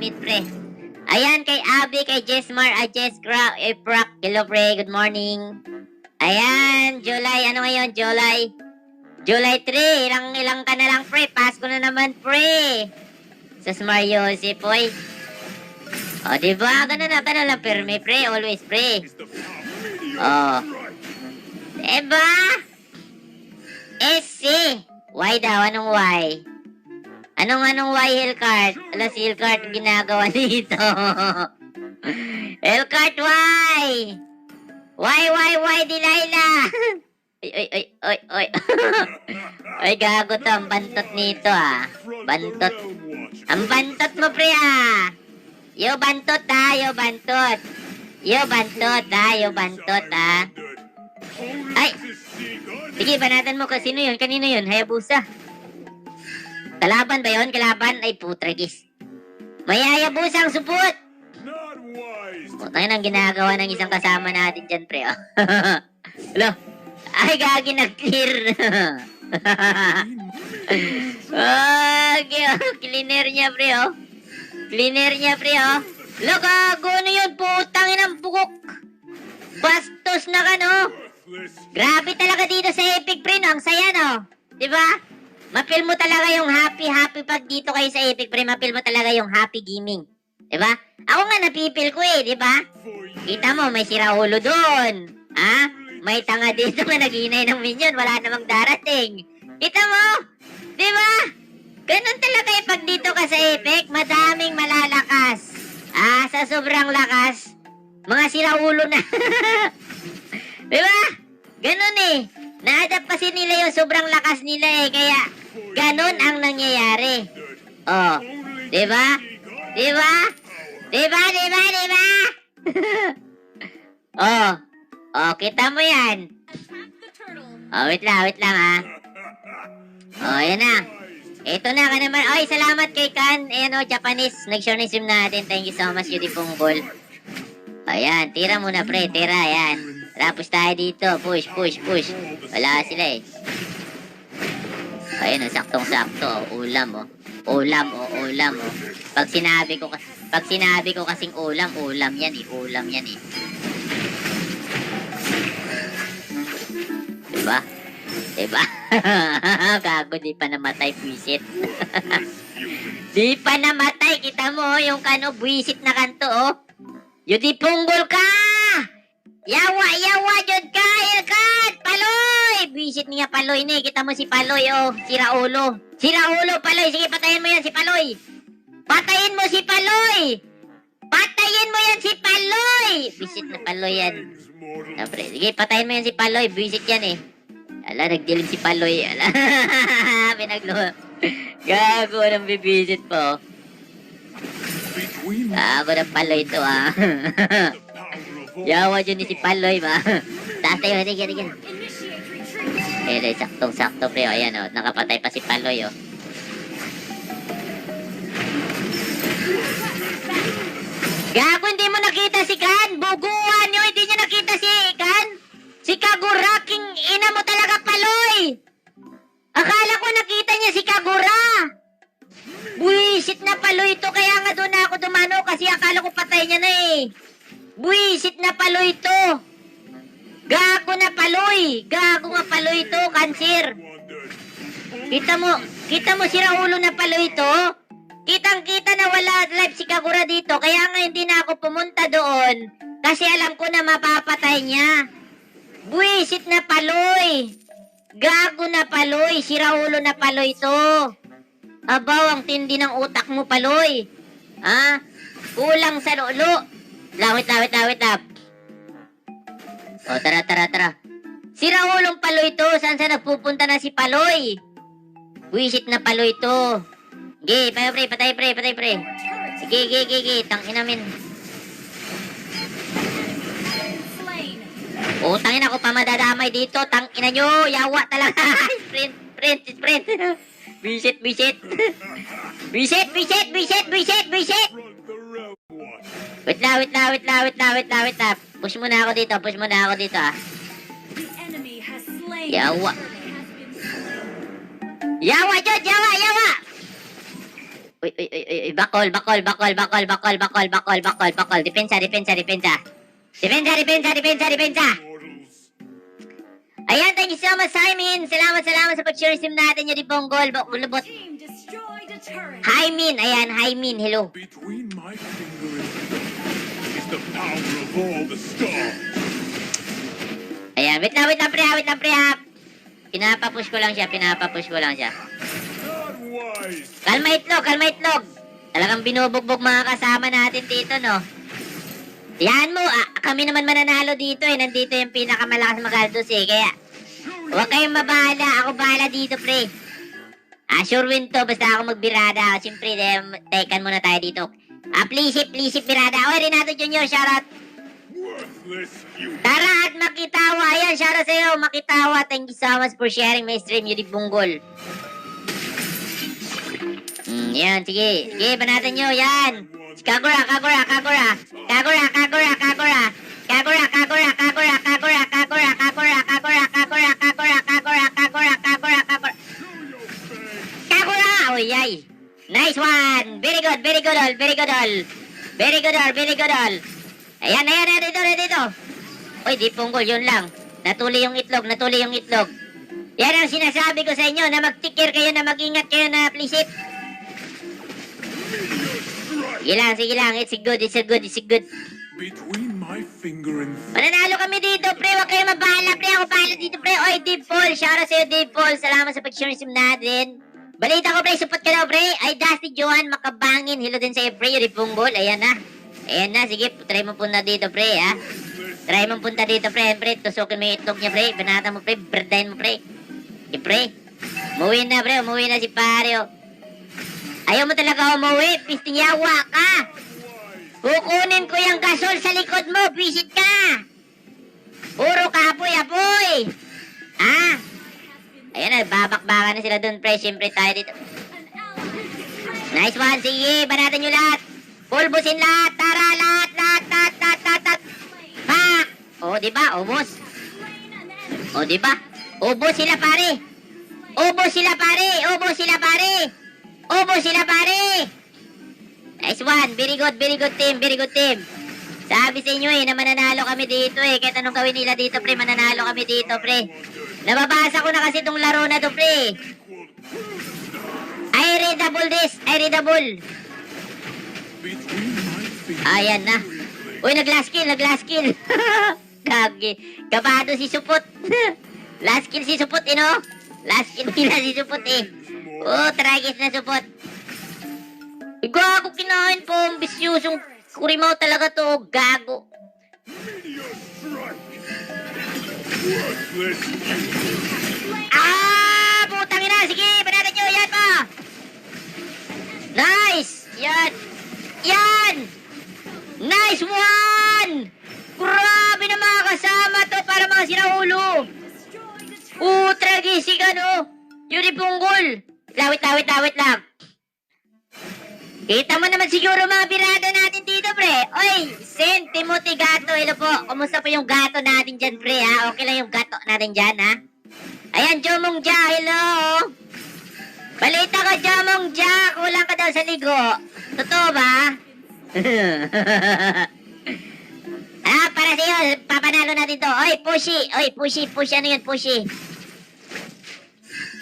meet, pre. Ayan, kay Abby, kay Jessmar, at Jess Gra, Efrak. Hello, pre. Good morning. Ayan, July. Ano ngayon, July? July 3. Ilang, ilang ka na lang, pre. Pasko na naman, pre. Sa Mario si Poy. O, di ba? Ganun na, ganun lang, perme, pre. Always, pre. Oh. Diba? SC. Why daw? Anong why? Anong anong why Hellcart? Ala si Hellcart ginagawa dito. Hellcart why? Why why why Delilah? Oy oy oy oy oy. Oy gago to ang bantot nito ah. Bantot. Ang bantot mo pre ah. Yo bantot ah, yo bantot. Yo bantot ah, yo bantot ah. Ay! Sige, banatan mo kasi sino yun? Kanino yun? Hayabusa. Kalaban ba yun? Kalaban? Ay, putragis. May hayabusang supot! Not wise. Putang ang ginagawa ng isang kasama natin dyan, pre. Oh. Hello? Ay, gagi nag-clear. ah, oh, cleaner niya, pre, oh. Cleaner niya, pre, oh. Lo, gago, ano yun? Putang inang bukok. Bastos na ka, no? Grabe talaga dito sa Epic Pre, no? Ang saya, no? Di ba? Mapil mo talaga yung happy-happy pag dito kayo sa Epic Pre. Mapil mo talaga yung happy gaming. Di ba? Ako nga napipil ko eh, di ba? For you. Kita mo, may siraulo doon. Ha? May tanga dito na naghinay ng minion. Wala namang darating. Kita mo? Di ba? Ganun talaga eh pag dito ka sa Epic. Madaming malalakas. Ah, sa sobrang lakas, mga siraulo na. di ba? Ganun eh. Na-adapt kasi nila yung sobrang lakas nila eh. Kaya, ganun ang nangyayari. Oh, di ba? Di ba? Di ba? Di ba? Di ba? oh. Oh, kita mo yan. Oh, wait lang, wait lang ha. Oh, yan na. Ito na ka naman. Oy, salamat kay Kan. Ayan o, Japanese. Nag-share na stream natin. Thank you so much, Yudi Punggol. Ayan, tira muna pre, tira, ayan. Tapos tayo dito, push, push, push. Wala sila eh. Ayan o, saktong-sakto. oh. Ulam o. Ulam o, ulam o. Pag sinabi ko, pag sinabi ko kasing ulam, ulam yan eh. Ulam yan eh. Diba? Diba? Gago, di pa namatay, buwisit. di pa namatay, kita mo, oh, yung kano, buwisit na kanto, oh. Yudi punggol ka! Yawa, yawa, jud ka, ilkat! Paloy! Buwisit niya, Paloy ni. Kita mo si Paloy, oh. Si Raulo. Si Raulo, Paloy. Sige, patayin mo yan, si Paloy. Patayin mo si Paloy! Patayin mo yan si Paloy! Buwisit na Paloy yan. Siyempre, sige, patayin mo yan si Paloy. Buwisit yan eh. Ala, nagdilim si Paloy. Ala, pinaglo. Gago ng bibisit po. Between Gago ng Paloy to ah. Yawa dyan ni si Paloy ba? Tatay, oh, sige, sige. Eh, eh, saktong-sakto pre, oh, ayan oh. Nakapatay pa si Paloy oh. Gago, hindi mo nakita si Kan! Buguan nyo, hindi nyo nakita si Kan! Si Kagura, king ina mo talaga, Paloy! Akala ko nakita niya si Kagura! Buisit na Paloy to, kaya nga doon na ako dumano kasi akala ko patay niya na eh. Buisit na Paloy to! Gago na Paloy! Gago nga Paloy to, cancer! Kita mo, kita mo si Raulo na Paloy to? Kitang-kita na wala live si Kagura dito, kaya nga hindi na ako pumunta doon. Kasi alam ko na mapapatay niya. Buisit na paloy. Gago na paloy. Si Raulo na paloy to. Abaw, ang tindi ng utak mo, paloy. Ha? Kulang sa lolo. Lawit, lawit, lawit, lap. O, tara, tara, tara. Si Raulong paloy to. Saan sa nagpupunta na si paloy? Buisit na paloy to. Sige, payo pre, patay pre, patay pre. Sige, sige, sige, sige. Tangin namin. Utangin ako pa madadamay dito. Tangina nyo. Yawa talaga. sprint, sprint, sprint. Bisit, bisit. bisit, bisit, bisit, bisit, bisit. One. Wait lang, wait lang, wait lang, wait lang, wait lang, wait lang. Push muna ako dito, push muna ako dito ah. Yawa. Yawa, Jod, yawa, yawa. Uy, uy, uy, uy, bakol, bakol, bakol, bakol, bakol, bakol, bakol, bakol, bakol. Depensa, depensa, depensa. Depensa, depensa, depensa, depensa. Ayan, thank you so much, Simon. Salamat, salamat sa pag-share sim natin yung ripong goal. Bulubot. Hi, Min. Ayan, hi, Min. Hello. Between my finger and thumb is the power of all the stars. Ayan, wait lang, wait lang, pre, ah, wait lang, pre, ha. Pinapapush ko lang siya, pinapapush ko lang siya. Kalma itlog, kalma itlog. Talagang binubugbog mga kasama natin dito, no? Yan mo, ah, kami naman mananalo dito eh. Nandito yung pinakamalakas magaldos eh. Kaya, huwag kayong mabahala. Ako bahala dito, pre. Ah, sure win to. Basta ako magbirada. Siyempre, eh, tekan muna tayo dito. Ah, please, please, birada. Oy, Renato Junior, shoutout. Tara at makitawa. Ayan, shoutout sa'yo. Makitawa. Thank you so much for sharing my stream, Yuri Bunggol. Mm, yan, sige. Sige, banatan nyo. Yan. Kagura, Kagura. Kagura, Kagura, Kagura. Kagura, Kagura, Kagura, Kagura, Kagura, yay. Nice one. Very good, very good all, very good all. Very good all, very good all. Ayan, ayan, ayan, dito, dito. Uy, di punggol, yun lang. Natuli yung itlog, natuli yung itlog. Yan ang sinasabi ko sa inyo, na mag-tikir kayo, na mag-ingat kayo na please it. Sige lang, sige lang. It's a good, it's a good, it's a good. Between my finger and. Mananalo kami dito, pre. Huwag kayo mabahala, pre. Ako bahala dito, pre. Oy, Dave Paul. Shoutout sa'yo, Dave Paul. Salamat sa pag-share sim natin. Balita ko, pre. Support ka daw, pre. Ay, Dusty Johan Makabangin. Hello din sa'yo, pre. Ripunggol. Ayan na. Ayan na. Sige, try mo punta dito, pre, ha. Try mo punta dito, pre. Pre, tusukin mo yung itlog niya, pre. Banata mo, pre. Birdahin mo, pre. Sige, pre. Umuwi na, pre. Umuwi na si Pario. Ayaw mo talaga umuwi. Pistingyawa ka. Kukunin ko yung gasol sa likod mo. Visit ka. Puro ka apoy-apoy. Ah. Ayan na, babakbakan na sila doon, pre. Siyempre tayo dito. Nice one. Sige, banatan nyo lahat. Pulbusin lahat. Tara, lahat, lahat, lahat, lahat, lahat, lahat. Pak! O, di ba? Ubos. O, di ba? Ubos sila, pare. Ubos sila, pare. Ubos sila, pare. Ubos sila, pare. Nice one. Very good, very good team, very good team. Sabi sa inyo eh, na mananalo kami dito eh. Kahit anong gawin nila dito, pre, mananalo kami dito, pre. Nababasa ko na kasi itong laro na to, pre. I readable this. I readable. Ayan na. Uy, nag-last kill, nag-last kill. Gagi. Kabado si Supot. last kill si Supot, eh, no? Last kill nila si Supot, eh. Oh, tragis na Supot. Gago kinain po. Ambisyosong kurimaw talaga to. Gago. meteor strike. Ah! Putang ina! Sige! Banatan nyo! Yan pa! Nice! Yan! Yan! Nice one! Grabe na mga kasama to para mga sinaulo! Destroyed a turret. Tragisi ka no! Yuri punggol! Lawit, lawit, lawit lang! Kita mo naman siguro mga birada natin dito, pre. Oy, Saint Timothy Gato, hello po. Kumusta po yung gato natin dyan, pre, ha? Okay lang yung gato natin dyan, ha? Ayan, Jomong Ja, hello. Balita ka, Jomong Ja, kulang ka daw sa ligo. Totoo ba? ah, para sa'yo, papanalo natin to. Oy, pushy. Oy, pushy, pushy. Ano yun, pushy?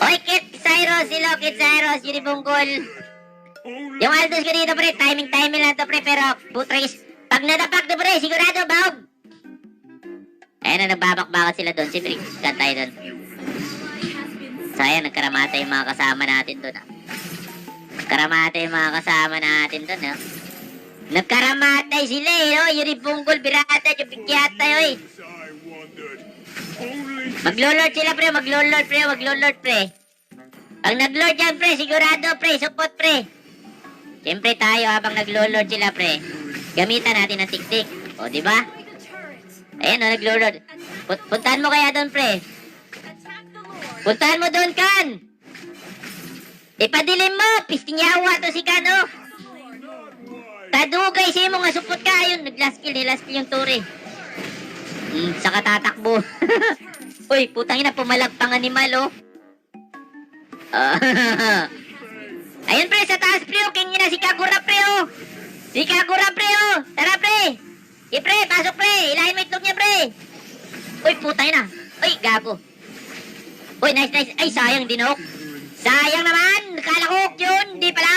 Oy, Kit Cyrus, hello, Kit Cyrus, Yuri Bunggol. Yung Aldos ko dito, pre, timing-timing lang to, pre, pero putris, pag nadapak to, pre, sigurado, baog. Ayan na, nagbabakbakan sila doon. Siyempre, cut tayo doon. Sayang, nagkaramata yung mga kasama natin doon, ah. Nagkaramata yung mga kasama natin doon, ah. Nagkaramatay sila, eh, no? Bunggol, Birata, yung Pigyata, eh. as I wondered. Only Maglolord sila, pre, maglolord, pre, maglolord, pre. Pag naglord yan, pre, sigurado, pre, support, pre. Siyempre tayo, habang naglolord sila, pre, gamitan natin ng tik-tik. O, di ba? Ayan, o, naglolord. Puntahan mo kaya doon, pre. Puntahan mo doon, Kan! Ipadilim mo! Pistingyawa to si Kan, oh! Tadugay siya mo nga supot ka. Ayun, nag-last kill, last kill yung Tore. Hmm, saka tatakbo. Uy, putang ina, pumalagpang animal, oh. Ah, Ayun, pre, sa taas, pre, oh. King na si Kagura, pre, oh. Si Kagura, pre, oh. Tara, pre. Si pre, pasok, pre. Ilahin mo itlog niya, pre. Uy, putay na. Uy, gago. Uy, nice, nice. Ay, sayang, dinok. Sayang naman. Kala ko yun. Di pala.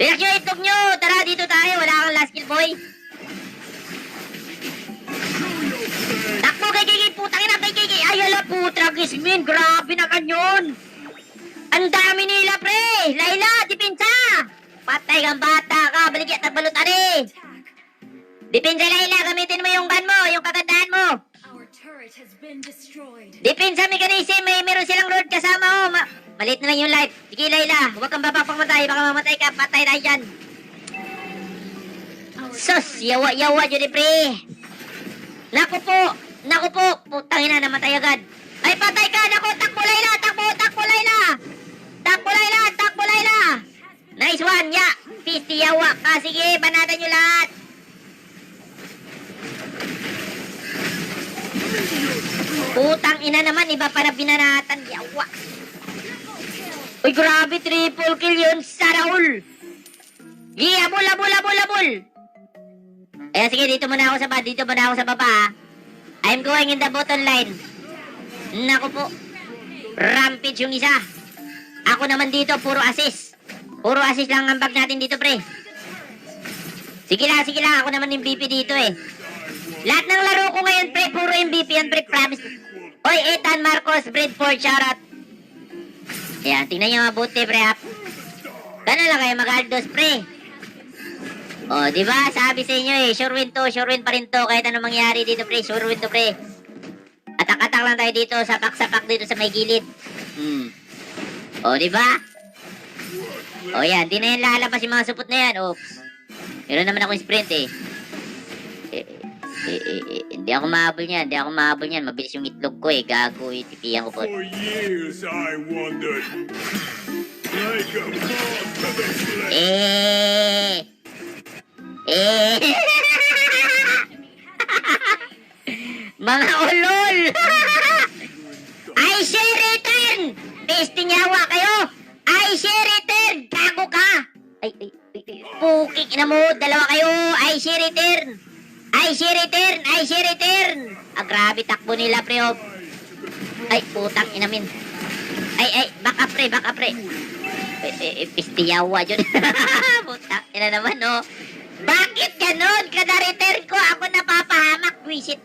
Relax nyo, itlog nyo. Tara, dito tayo. Wala kang last kill, boy. Kang bata ka. Baligyan at balutan eh. Attack. Dipinsa, Layla. Gamitin mo yung gun mo, yung kagandahan mo. Dipinsa mechanism, may meron silang lord kasama oh. Ma Malit na lang yung life. Sige, Layla. Huwag kang babakpamatay. Baka mamatay ka. Patay dyan. Our Sus, yawa-yawa dyan eh, pre. Naku po. Naku po. Putang ina, namatay agad. Ay, patay ka. Naku, takbo, Layla. Takbo, takbo, Layla. Takbo, Layla. Takbo, Layla. Nice one, ya. Pisti, yawa ka. Sige, banatan nyo lahat. Putang ina naman, iba pa na binanatan. Yawa. Uy, grabe, triple kill yun sa Raul. Gi, abol, abol, abol, abol. Eh, sige, dito muna ako sa baba. Dito muna ako sa baba, ha? I'm going in the bottom line. Naku po. Rampage yung isa. Ako naman dito, puro assist. Puro assist lang ang bag natin dito, pre. Sige lang, sige lang. Ako naman BP dito, eh. Lahat ng laro ko ngayon, pre, puro MVP yan, pre, promise. Oy, Ethan Marcos, Bradford, shoutout. Ayan, tingnan nyo mabuti, pre, ha? Ganun lang kayo mag-aldos, pre. O, di ba? Sabi sa inyo eh, sure win to, sure win pa rin to. Kahit anong mangyari dito, pre, sure win to, pre. Atak-atak lang tayo dito, sapak-sapak dito sa may gilid. Hmm. O, di ba? O, yan, di na yan lalabas yung mga supot na yan. Oops. Meron naman ako sprint eh. Eh, eh, eh, eh, hindi ako mahabol niyan, hindi ako mahabol niyan. Mabilis yung itlog ko eh, gago eh, tipiyan ko po. For years I wandered like a moth to the. Eh. Eh. Mga ulol. I say return. Peste nyawa kayo. I say return. Gago ka. Ay, ay, ay, ay. Pukik na mo. Dalawa kayo. I say return. I say return. I say return. Ah, grabe takbo nila, pre. oh. Ay, putang inamin. Ay, ay, back up, pre. Back up, pre. Eh, eh, eh, pistiyawa dyan. Puta, ina naman, no? Bakit ganon? Kada return ko, ako napapahamak. Buisit.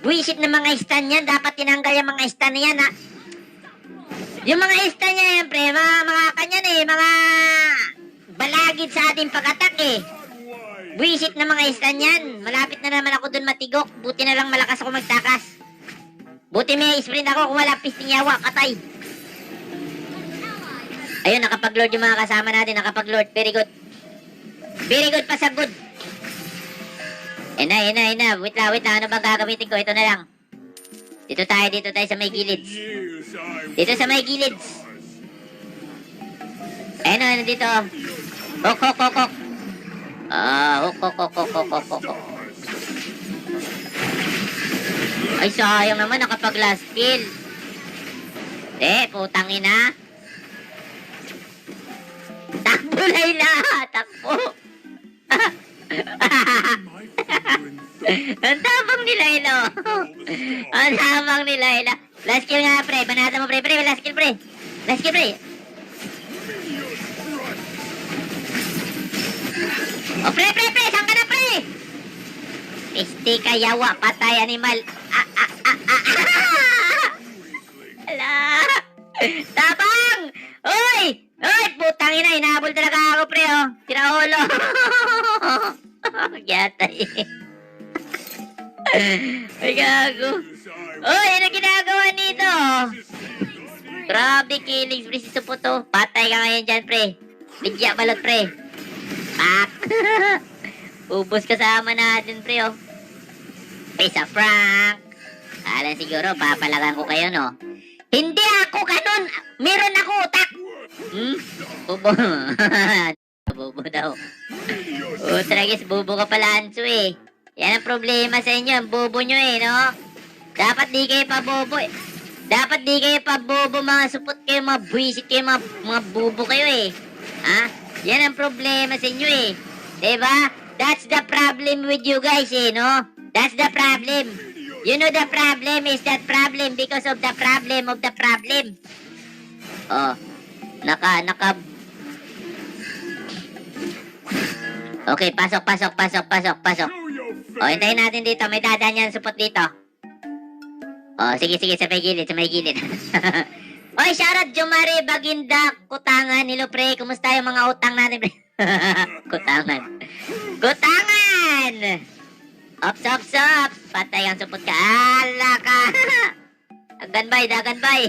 Buisit na mga stand yan. Dapat tinanggal yung mga stand na yan, ha? Yung mga stand niya yan, pre, mga, mga kanyan eh, mga balagid sa ating pag-attack eh. Buisit na mga stand yan. Malapit na naman ako dun matigok. Buti na lang malakas ako magtakas. Buti may sprint ako kung wala pistinyawa, patay. Ayun, nakapag-load yung mga kasama natin. Nakapag-load. Very good. Very good pa sa good. Eh na, eh na, na. Wait lang, wait lang. Ano bang gagamitin ko? Ito na lang. Dito tayo, dito tayo sa may gilid. Dito sa may gilid. Ayun o, nandito. Hook, hook, hook, hook. Ah, hook, hook, hook, hook, hook, hook, hook. Ay, sayang naman, nakapag-last kill. Eh, putang ina. Takbo na ina, takbo. Ang tabang nila eh, ino. Ang tabang nila eh, ino. Last kill nga, pre. Banata mo, pre. Pre, last kill, pre. Last kill, pre. O, pre, pre, pre. Saan ka na, pre? Piste ka, yawa. Patay, animal. Ah, ah, ah. Ala. Tabang! Uy! Uy! Putang ina, inahabol talaga ako, pre, oh. Tiraulo. Yatay. Ay, gago. Uy, ano ginagawa nito? Grabe, killing spree si Suputo. Patay ka ngayon dyan, pre. Bigya balot, pre. Pak! Ubus kasama natin, pre, oh. Isa prank. Kala siguro, papalagan ko kayo, no? Hindi ako ganun! Meron ako utak! Hmm? Bubo. bubo daw. Utragis, bubo ka pala, Anso, eh. Yan ang problema sa inyo, ang bobo nyo, eh, no? Dapat di kayo pa bobo, eh. Dapat di kayo pa bobo, mga supot kayo, mga buwisit kayo, mga, mga bobo kayo eh. Ha? Yan ang problema sa inyo eh. Diba? That's the problem with you guys eh, no? That's the problem. You know the problem is that problem because of the problem of the problem. Oh, naka, naka... Okay, pasok, pasok, pasok, pasok, pasok. Oh, hintayin natin dito. May dadaan yan supot dito. O, sige, sige. Sa may gilid, sa may gilid. Oy, shoutout Jumare Baginda Kutangan. Hello, pre. Kumusta yung mga utang natin, pre? Kutangan. Kutangan! Ops, ops, ops. Patay ang supot ka. Ala ka. Dagan bay, dagan bay.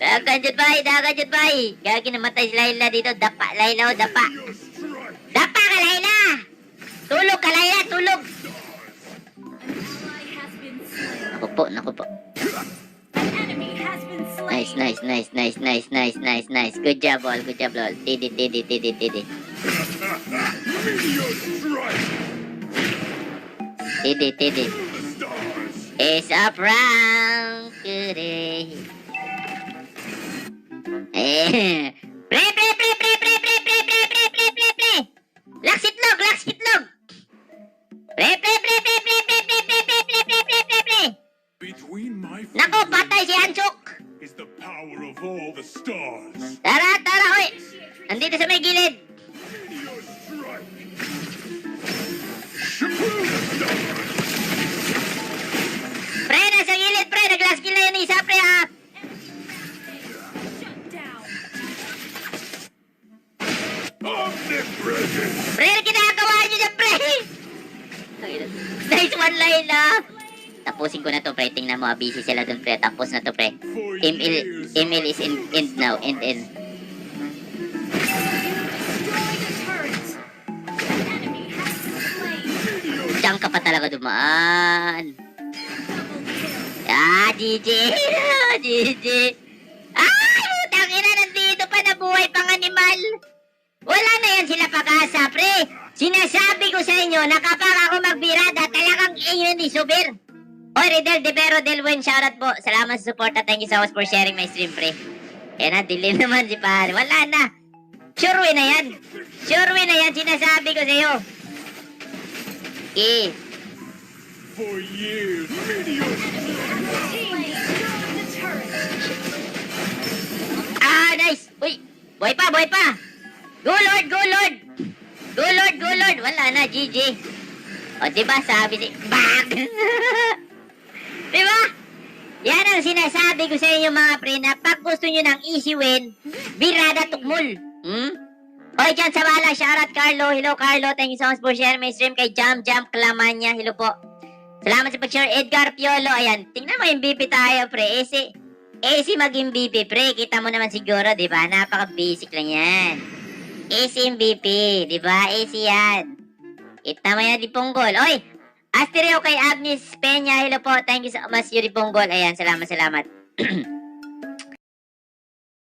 dagan jud bay, dagan jud bay. Gagi namatay si Laila dito. Dapa, Laila, oh, dapa. Dapa ka, Laila! Tulog ka, Laila, tulog! Po, po. Nice, nice, nice, nice, nice, nice, nice, nice. Good job, all. Good job, all. Didi, didi, didi, didi. Didi, didi. It's a prank today. Eh. Pre, Pre, ginagawa niyo dyan, pre? Nice one, Layla. Tapusin ko na to, pre. Tingnan mo, ah, busy sila dun, pre. Tapos na to, pre. Email, email is in, end now. End, end. Diyan ka pa talaga dumaan. Double kill. Ah, GG. GG. Ay, putang ina, nandito pa nabuhay pang animal. Wala na yan sila pag-asa, pre. Sinasabi ko sa inyo na kapag ako magbirada, talagang iyon ni Subir. Oy, Riddle De Pero Delwen, shoutout po. Salamat sa support at thank you so much for sharing my stream, pre. Eh na, dilim naman si pare. Wala na. Sure win na yan. Sure win na yan, sinasabi ko sa iyo. Eh, For turret. Ah, nice! Uy! Boy pa, boy pa! Go Lord, go Lord! Go Lord, go! Wala na, GG. O, diba sabi si... Bag! diba? Yan ang sinasabi ko sa inyo mga pre na pag gusto nyo ng easy win, birada tukmul. Hmm? Oy, dyan sa bala, shoutout Carlo. Hello, Carlo. Thank you so much for sharing my stream kay Jam Jam Clamanya. Hello po. Salamat sa pag-share. Edgar Piolo. Ayan, tingnan mo BP tayo, pre. Easy. Easy maging BP, pre. Kita mo naman siguro, di ba? Napaka-basic lang yan. Easy yung BP, di ba? Easy yan. Kita mo yan, di punggol. Oy! Astereo kay Agnes Peña. Hello po. Thank you so much, Yuri Punggol. Ayan, salamat, salamat.